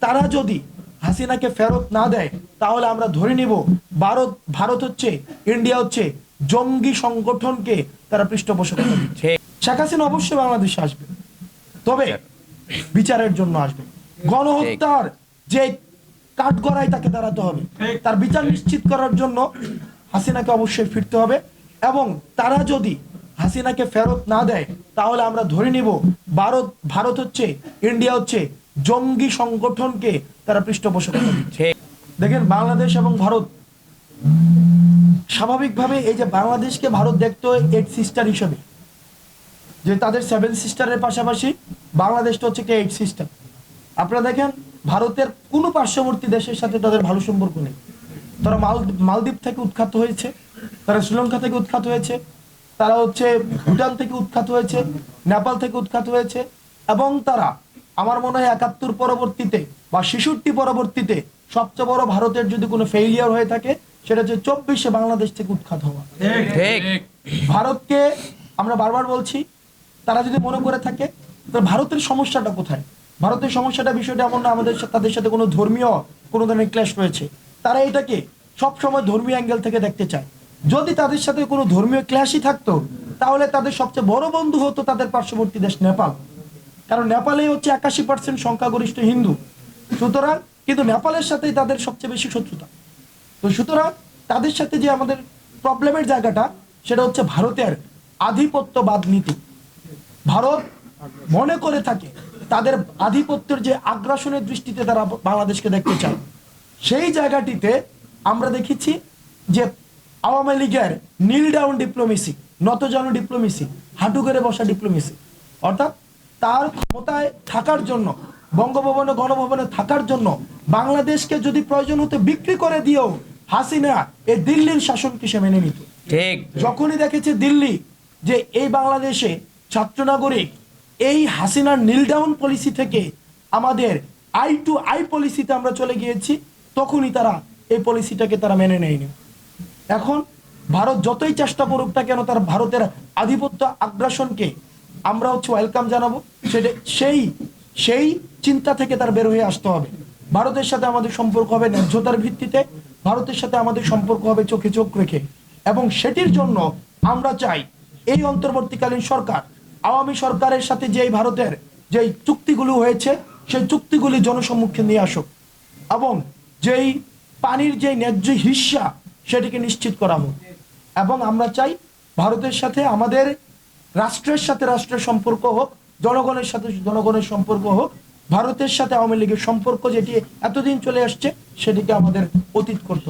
তারা যদি হাসিনাকে ফেরত না দেয় তাহলে আমরা ধরে নিব ভারত ভারত হচ্ছে ইন্ডিয়া হচ্ছে জঙ্গি সংগঠনকে তারা পৃষ্ঠপোষকতা দিচ্ছে। শেখ হাসিনা অবশ্যই বাংলাদেশে আসবে। তবে বিচারের জন্য আসবে। গণহত্যার যে কাঠগড়ায় তাকে দাঁড়াতে হবে তার বিচার নিশ্চিত করার জন্য হাসিনাকে অবশ্যই ফিরতে হবে এবং তারা যদি হাসিনাকে ফেরত না দেয় তাহলে আমরা ধরে নিব ভারত ভারত হচ্ছে ইন্ডিয়া হচ্ছে জঙ্গি সংগঠনকে তারা পৃষ্ঠপোষকতা দিচ্ছে। দেখেন বাংলাদেশ এবং ভারত। স্বাভাবিকভাবে এই যে বাংলাদেশকে ভারত দেখতো এইট সিস্টার হিসেবে যে তাদের সেভেন সিস্টারের পাশাপাশি বাংলাদেশটা হচ্ছে একটা এইট সিস্টার আপনারা দেখেন ভারতের কোনো পার্শ্ববর্তী দেশের সাথে তাদের ভালো সম্পর্ক নেই। তারা মাল মালদ্বীপ থেকে উৎখাত হয়েছে তারা শ্রীলঙ্কা থেকে উৎখাত হয়েছে তারা হচ্ছে ভুটান থেকে উৎখাত হয়েছে নেপাল থেকে উৎখাত হয়েছে এবং তারা আমার মনে হয় একাত্তর পরবর্তীতে বা শিশুটি পরবর্তীতে সবচেয়ে বড় ভারতের যদি কোনো ফেইলিয়ার হয়ে থাকে সেটা হচ্ছে চব্বিশে বাংলাদেশ থেকে উৎখাত হওয়া। ভারতকে আমরা বারবার বলছি তারা যদি মনে করে থাকে তাহলে ভারতের সমস্যাটা কোথায়? ভারতের সমস্যাটা বিষয়টা এমন না আমাদের তাদের সাথে কোনো ধর্মীয় কোনো ধরনের ক্লাশ রয়েছে। তারা এটাকে সবসময় ধর্মীয় অ্যাঙ্গেল থেকে দেখতে চায়। যদি তাদের সাথে কোনো ধর্মীয় ক্লাশই থাকতো তাহলে তাদের সবচেয়ে বড় বন্ধু হতো তাদের পার্শ্ববর্তী দেশ নেপাল। কারণ নেপালে হচ্ছে একাশি পার্সেন্ট সংখ্যাগরিষ্ঠ হিন্দু। সুতরাং কিন্তু নেপালের সাথেই তাদের সবচেয়ে বেশি শত্রুতা। তো সুতরাং তাদের সাথে যে আমাদের প্রবলেমের জায়গাটা, সেটা হচ্ছে ভারতের আধিপত্যবাদ নীতি। ভারত মনে করে থাকে, তাদের আধিপত্যের যে আগ্রাসনের দৃষ্টিতে তারা বাংলাদেশকে দেখতে চায়। সেই জায়গাটিতে আমরা দেখেছি যে আওয়ামী লীগের নীল ডাউন ডিপ্লোমেসি নতজানু ডিপ্লোমেসি, হাঁটু করে বসা ডিপ্লোমেসি, অর্থাৎ তার ক্ষমতায় থাকার জন্য বঙ্গভবনে গণভবনে থাকার জন্য বাংলাদেশকে যদি প্রয়োজন হতে বিক্রি করে দিয়েও হাসিনা এই দিল্লির শাসনকে সে মেনে নিত? ঠিক। যখনই দেখেছে দিল্লি যে এই বাংলাদেশে ছাত্র নাগরিক এই হাসিনার নীল ডাউন পলিসি থেকে আমাদের আই টু আই পলিসিতে আমরা চলে গিয়েছি তখনই তারা এই পলিসিটাকে তারা মেনে নেয়নি। এখন ভারত যতই চেষ্টা করুক না কেন তার ভারতের আধিপত্য আগ্রাসনকে আমরা হচ্ছে ওয়েলকাম জানাব। সেটা সেই সেই চিন্তা থেকে তার বের হয়ে আসতে হবে। ভারতের সাথে আমাদের সম্পর্ক হবে ন্যায্যতার ভিত্তিতে। ভারতের সাথে আমাদের সম্পর্ক হবে চোখে চোখ রেখে। এবং সেটির জন্য আমরা চাই এই অন্তর্বর্তীকালীন সরকার, আওয়ামী সরকারের সাথে যেই ভারতের যেই চুক্তিগুলো হয়েছে, সেই চুক্তিগুলি জনসম্মুখে নিয়ে আসুক। এবং যেই পানির যে ন্যায্য হিস্সা সেটিকে নিশ্চিত করা হোক। এবং আমরা চাই ভারতের সাথে আমাদের রাষ্ট্রের সাথে রাষ্ট্রের সম্পর্ক হোক, জনগণের সাথে জনগণের সম্পর্ক হোক, ভারতের সাথে আওয়ামী লীগের সম্পর্ক যেটি এতদিন চলে আসছে, সেটিকে আমাদের অতীত করতে